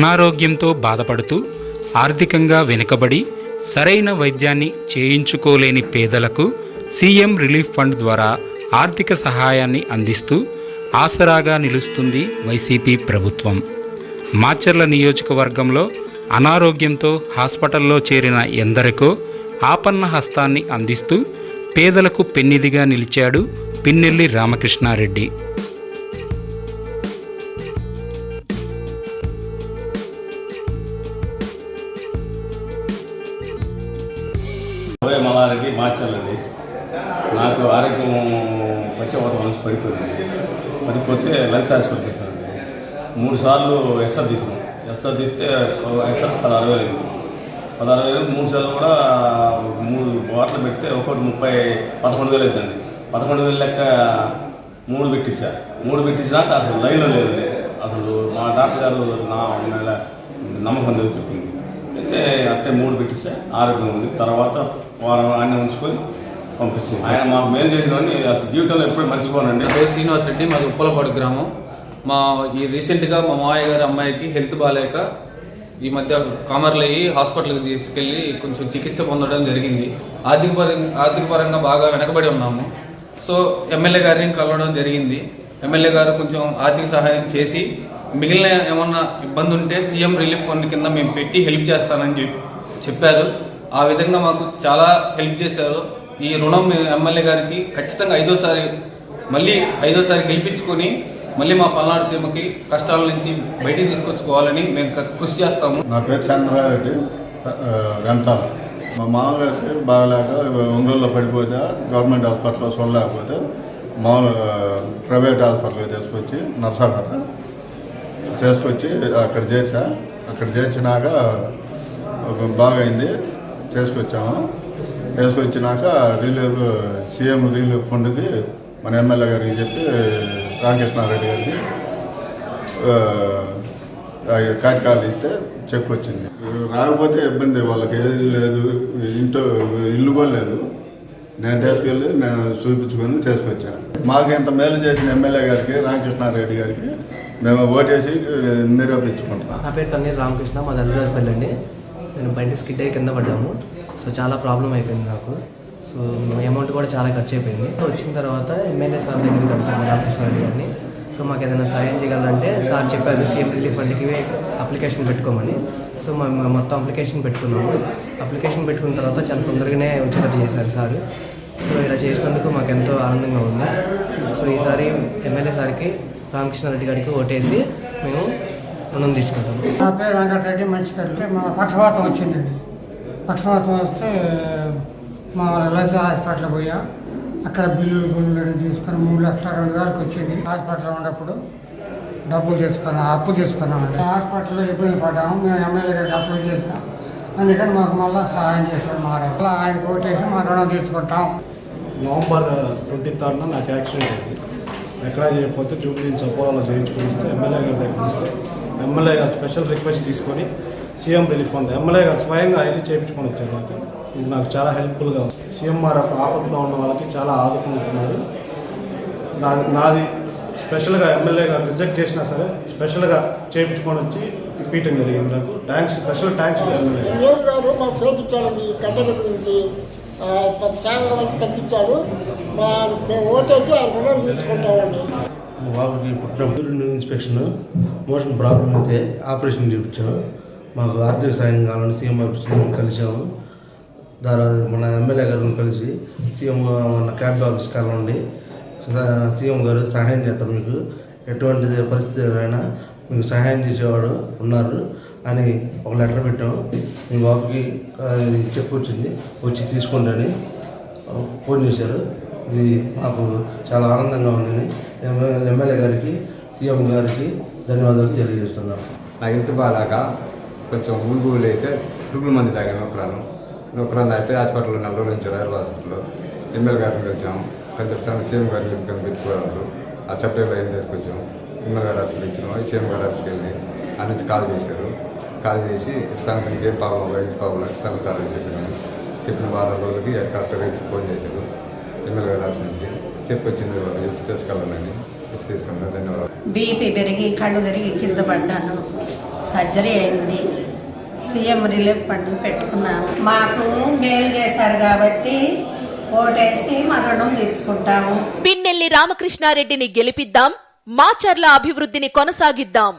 అనారోగ్యంతో బాధపడుతూ ఆర్థికంగా వెనుకబడి సరైన వైద్యాన్ని చేయించుకోలేని పేదలకు సీఎం రిలీఫ్ ఫండ్ ద్వారా ఆర్థిక సహాయాన్ని అందిస్తూ ఆసరాగా నిలుస్తుంది వైసీపీ ప్రభుత్వం. మాచర్ల నియోజకవర్గంలో అనారోగ్యంతో హాస్పిటల్లో చేరిన ఎందరికో ఆపన్న హస్తాన్ని అందిస్తూ పేదలకు పెన్నిదిగా నిలిచాడు పిన్నెల్లి రామకృష్ణారెడ్డి. అరవై మలారికి మార్చాలండి నాకు ఆరోగ్యం పచ్చవత మనసు పడిపోయింది. పడిపోతే లలిత హాస్పిటల్ పెట్టానండి మూడు సార్లు ఎస్ఆర్ తీసినాం ఎస్ఆర్ తీస్తే ఎస్ఆర్ పదహారు వేలు అయింది. పదహారు వేలు మూడు సార్లు కూడా మూడు బాటలు పెడితే ఒక్కొక్కటి ముప్పై పదకొండు వేలు అవుతుంది పదకొండు వేలు లెక్క మూడు పెట్టించా. మూడు పెట్టించినాక అసలు లైన్లో లేదండి అసలు మా డాక్టర్ గారు నా నెల నమ్మకం తెలిసి చెప్పింది. అయితే అట్టే మూడు పెట్టిస్తే ఆరోగ్యం ఉంది. తర్వాత వారు ఆయన ఉంచుకొని పంపించింది. ఆయన మాకు మేలు చేసినవని అసలు జీవితంలో ఎప్పుడు మర్చిపోనండి. పేరు శ్రీనివాస్ రెడ్డి మాది ఉప్పలపాడు గ్రామం. మా ఈ రీసెంట్గా మా మావయ్య గారి అమ్మాయికి హెల్త్ బాగాలేక ఈ మధ్య కామర్లు అయ్యి హాస్పిటల్కి తీసుకెళ్ళి కొంచెం చికిత్స పొందడం జరిగింది. ఆర్థిక పరంగా ఆర్థిక పరంగా బాగా వెనకబడి ఉన్నాము. సో ఎమ్మెల్యే గారిని కలవడం జరిగింది. ఎమ్మెల్యే గారు కొంచెం ఆర్థిక సహాయం చేసి మిగిలిన ఏమన్నా ఇబ్బంది ఉంటే సీఎం రిలీఫ్ ఫండ్ కింద మేము పెట్టి హెల్ప్ చేస్తానని చెప్పారు. ఆ విధంగా మాకు చాలా హెల్ప్ చేశారు. ఈ రుణం ఎమ్మెల్యే గారికి ఖచ్చితంగా ఐదోసారి మళ్ళీ ఐదోసారి గెలిపించుకొని మళ్ళీ మా పల్నాడు సీమకి కష్టాల నుంచి బయటికి తీసుకొచ్చుకోవాలని మేము కృషి చేస్తాము. నా పేరు చంద్రారెడ్డి రెంటాల మా మామగారికి బాగలేక ఒంగోలులో పడిపోతే గవర్నమెంట్ హాస్పిటల్లో చూడలేకపోతే మామూలు ప్రైవేట్ హాస్పిటల్కి తీసుకొచ్చి నర్సాపేట చేసుకొచ్చి అక్కడ చేర్చా. అక్కడ చేర్చినాక బాగైంది. చేసుకొచ్చాము చేసుకొచ్చినాక రిలీఫ్ సీఎం రిలీఫ్ ఫండ్కి మన ఎమ్మెల్యే గారికి చెప్పి రామకృష్ణారెడ్డి గారికి కార్యకాలు ఇస్తే చెక్ వచ్చింది రాకపోతే ఇబ్బంది వాళ్ళకి ఏది లేదు ఇంట్లో ఇల్లు కూడా లేదు. నేను తీసుకెళ్ళి నేను చూపించుకొని తీసుకొచ్చాను మాకు ఇంత మేలు చేసిన ఎమ్మెల్యే గారికి రామకృష్ణారెడ్డి గారికి మేము ఓటేసి నిరూపించుకుంటున్నాం. నా పేరు తన్నీర్ రామకృష్ణ మా దళరాజపల్లి అండి నేను బండి స్కిడ్ అయ్యి కింద పడ్డాము. సో చాలా ప్రాబ్లం అయిపోయింది నాకు. సో అమౌంట్ కూడా చాలా ఖర్చు అయిపోయింది. వచ్చిన తర్వాత ఎమ్మెల్యే సార్ దగ్గరికి కలిసాను రామకృష్ణ రెడ్డి గారిని. సో మాకు ఏదైనా సాయం చేయగలంటే సార్ చెప్పారు సీఎం రిలీఫ్ ఫండ్కి అప్లికేషన్ పెట్టుకోమని. సో మేము మొత్తం అప్లికేషన్ పెట్టుకున్నాము. అప్లికేషన్ పెట్టుకున్న తర్వాత చాలా తొందరగానే వచ్చేటట్టు చేశారు సార్. సో ఇలా చేసినందుకు మాకు ఎంతో ఆనందంగా ఉంది. సో ఈసారి ఎమ్మెల్యే సార్కి రామకృష్ణారెడ్డి గారికి ఓటేసి మేము రుణం తీసుకుంటాము నా పేరు వెంకటరెడ్డి మంచిపల్లి మా పక్షవాతం వచ్చిందండి పక్షవాతం వస్తే మా లలిత హాస్పిటల్ పోయా. అక్కడ బిల్లులు బిల్లులు తీసుకొని మూడు లక్షల రెండు వేలకు వచ్చింది. హాస్పిటల్లో ఉన్నప్పుడు డబ్బులు తీసుకున్నాం అప్పు తీసుకున్నామండి. హాస్పిటల్లో ఇబ్బంది పడ్డాము. మేము ఎమ్మెల్యే గారికి అప్లై చేసాం అందుకని మాకు మళ్ళీ సహాయం చేశాడు మహారాజు. అలా ఆయన ఓటేసి మా రుణం తీసుకుంటాం. నవంబర్ ట్వంటీ థర్డ్న నాకు యాక్సిడెంట్ అయింది. ఎక్కడ చేయకపోతే జూబ్లీన్స్ అపోలో చేయించుకుని వస్తే ఎమ్మెల్యే గారి దగ్గర వస్తే ఎమ్మెల్యే గారు స్పెషల్ రిక్వెస్ట్ తీసుకొని సీఎం రిలీఫ్ ఫండ్ ఎమ్మెల్యే గారు స్వయంగా వెళ్ళి చేయించుకొని వచ్చారు నాకు ఇది నాకు చాలా హెల్ప్ఫుల్గా ఉంది. సీఎంఆర్ఎఫ్ ఆపదలో ఉన్న వాళ్ళకి చాలా ఆదుకుంటున్నారు నా నాది స్పెషల్గా ఎమ్మెల్యే గారు రిజెక్ట్ చేసినా సరే స్పెషల్గా చేయించుకొని వచ్చి ఇప్పించడం జరిగింది నాకు. థ్యాంక్స్ స్పెషల్ థ్యాంక్స్ ఎమ్మెల్యే గారు. మాకు చేపించారండి కట్టెల గురించి. ఆ, శాఖ తగ్గించారు మా మేము ఓటేసి ఆ రుణం తీర్చుకుంటామండి. మా బాబుకి పుట్టినప్పుడు ఇన్స్పెక్షన్ మోషన్ ప్రాబ్లం అయితే ఆపరేషన్ చేయించాము మాకు ఆర్థిక సాయం కావాలని సీఎం ఆఫీస్ కలిసాము దాని మన ఎమ్మెల్యే గారిని కలిసి సీఎం మన క్యాంప్ ఆఫీస్ కలవండి సీఎం గారు సహాయం చేస్తారు మీకు. ఎటువంటి పరిస్థితులైనా మీకు సహాయం చేసేవాడు ఉన్నారు అని ఒక లెటర్ పెట్టాము. మీ బాబుకి చెప్పొచ్చింది. వచ్చి తీసుకోండి ఫోన్ చేశారు. ఇది మాకు చాలా ఆనందంగా ఉందని ఎమ్మెల్యే గారికి సీఎం గారికి ధన్యవాదాలు తెలియజేస్తున్నాను నా హెల్త్ బాగాక కొంచెం ఊళ్ళు అయితే పురుగుల మంది తాగా నొక్కరాను నొక్కరాను అయితే హాస్పిటల్లో నెల నుంచి రైల్వే హాస్పిటల్లో. ఎమ్మెల్యే గారిని కలిసాము పెద్ద సీఎం గారిని కనిపించుకోవాలి ఆ సెప్టెంబర్ ఏం తీసుకొచ్చాము ఎమ్మెల్యే గారు ఆఫీస్కి ఇచ్చినాము సీఎం గారి ఆఫీస్కి వెళ్ళి అనేసి కాల్ చేశారు. కాల్ చేసి సంగతి ఏం పాపం రైతు పాపం సంగతి సార్ అని చెప్పినాను చెప్పిన వారం రోజులకి కరెక్ట్గా ఫోన్ చేశారు. ఎమ్మెల్యే గారి ఆఫీస్ నుంచి చెప్పి వచ్చింది వచ్చి తీసుకెళ్ళాలని వచ్చి తీసుకున్నాను. ధన్యవాదాలు. బీపీ పెరిగి కళ్ళు తిరిగి కింద పడ్డాను. సర్జరీ అయింది. సీఎం రిలీఫ్ ఫండ్ పెట్టుకున్నాము మాకు మేలు చేశారు కాబట్టి ఓటేసి పిన్నెల్లి రామకృష్ణారెడ్డిని గెలిపిద్దాం మాచర్ల అభివృద్ధిని కొనసాగిద్దాం.